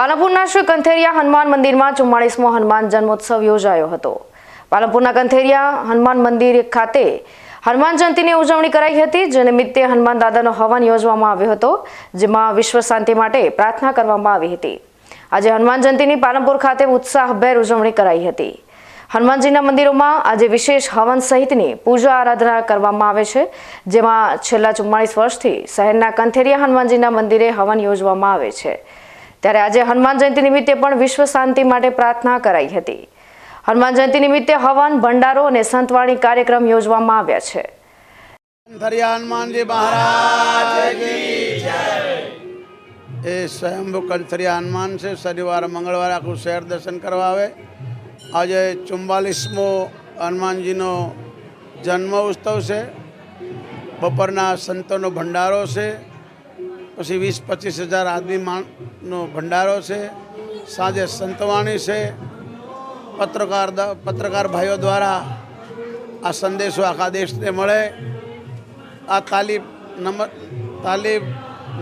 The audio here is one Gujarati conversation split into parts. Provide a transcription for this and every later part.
પાલનપુરના શ્રી કંથેરિયા હનુમાન મંદિરમાં ચુમ્માળીસમો હનુમાન જન્મોત્સવ યોજાયો હતો. પાલનપુરના કંથેરિયા હનુમાન મંદિર ખાતે હનુમાન જયંતિની ઉજવણી કરાઈ હતી, જે નિમિત્તે હનુમાન દાદાનો હવન યોજવામાં આવ્યો હતો, જેમાં વિશ્વ શાંતિ માટે પ્રાર્થના કરવામાં આવી હતી. આજે હનુમાન જયંતિની પાલનપુર ખાતે ઉત્સાહભેર ઉજવણી કરાઈ હતી. હનુમાનજીના મંદિરોમાં આજે વિશેષ હવન સહિતની પૂજા આરાધના કરવામાં આવે છે, જેમાં છેલ્લા ચુમ્માળીસ વર્ષથી શહેરના કંથેરિયા હનુમાનજીના મંદિરે હવન યોજવામાં આવે છે. ત્યારે આજે હનુમાન જયંતિ નિમિત્તે પણ વિશ્વ શાંતિ માટે પ્રાર્થના કરાઈ હતી. હનુમાન જયંતિ નિમિત્તે હવન, ભંડારો અને સંતવાણી કાર્યક્રમ યોજવામાં આવ્યા છે. હનુમાનજી મહારાજ એ સ્વયંભુ કંથરિયા હનુમાન છે. શનિવાર, મંગળવારે આખું શહેર દર્શન કરવા આવે. આજે ચુમ્બાલીસમો હનુમાનજીનો જન્મ ઉત્સવ છે. બપોરના સંતોનો ભંડારો છે. પછી વીસ પચીસ હજાર આદમી માણનો ભંડારો છે. સાંજે સંતવાણી છે. પત્રકાર પત્રકાર ભાઈઓ દ્વારા આ સંદેશો આખા દેશને મળે. આ તાલીમ નમત તાલીમ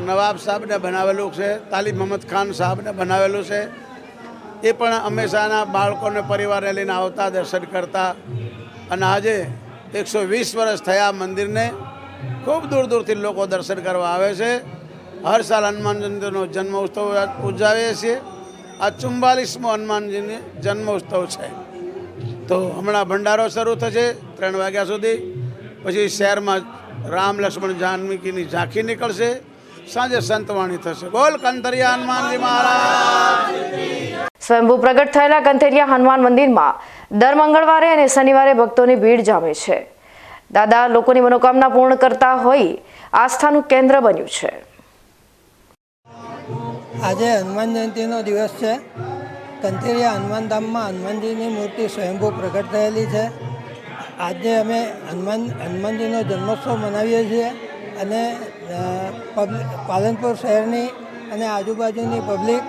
નવાબ સાહેબને બનાવેલું છે. તાલીમ મહમદ ખાન સાહેબને બનાવેલું છે. એ પણ હંમેશાના બાળકોને પરિવારને લઈને આવતા, દર્શન કરતા અને આજે એકસો વીસ વર્ષ થયા મંદિરને. ખૂબ દૂર દૂરથી લોકો દર્શન કરવા આવે છે. હર સાલ હનુમાન જયંતિનો જન્મ ઉત્સવ ઉજવીએ છીએ. આ ચુમ્બાલીસમો હનુમાનજીની જન્મ ઉત્સવ છે. તો હમણાં ભંડારો શરૂ થશે ત્રણ વાગ્યા સુધી. પછી શહેરમાં રામ લક્ષ્મણ જાનકીની ઝાંખી નીકળશે. સાંજે સંતવાણી થશે. બોલ કંતરિયા હનુમાનજી મહારાજ. સ્વયંભૂ પ્રગટ થયેલા કંથેરિયા હનુમાન મંદિરમાં દર મંગળવારે અને શનિવારે ભક્તોની ભીડ જામે છે. દાદા લોકોની મનોકામના પૂર્ણ કરતા હોય આસ્થાનું કેન્દ્ર બન્યું છે. આજે હનુમાન જયંતિનો દિવસ છે. કંથેરિયા હનુમાન ધામમાં હનુમાનજીની મૂર્તિ સ્વયંભૂ પ્રગટ થયેલી છે. આજે અમે હનુમાન, હનુમાનજીનો જન્મોત્સવ મનાવીએ છીએ અને પાલનપુર શહેરની અને આજુબાજુની પબ્લિક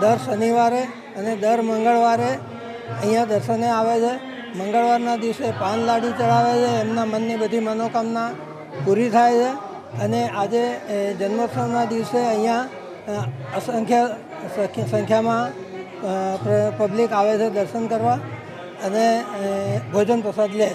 દર શનિવારે અને દર મંગળવારે અહીંયા દર્શને આવે છે. મંગળવારના દિવસે પાન લાડુ ચડાવે છે. એમના મનની બધી મનોકામના પૂરી થાય છે. અને આજે જન્મોત્સવના દિવસે અહીંયા અસંખ્ય સંખ્યામાં પબ્લિક આવે છે દર્શન કરવા અને ભોજન પ્રસાદ લે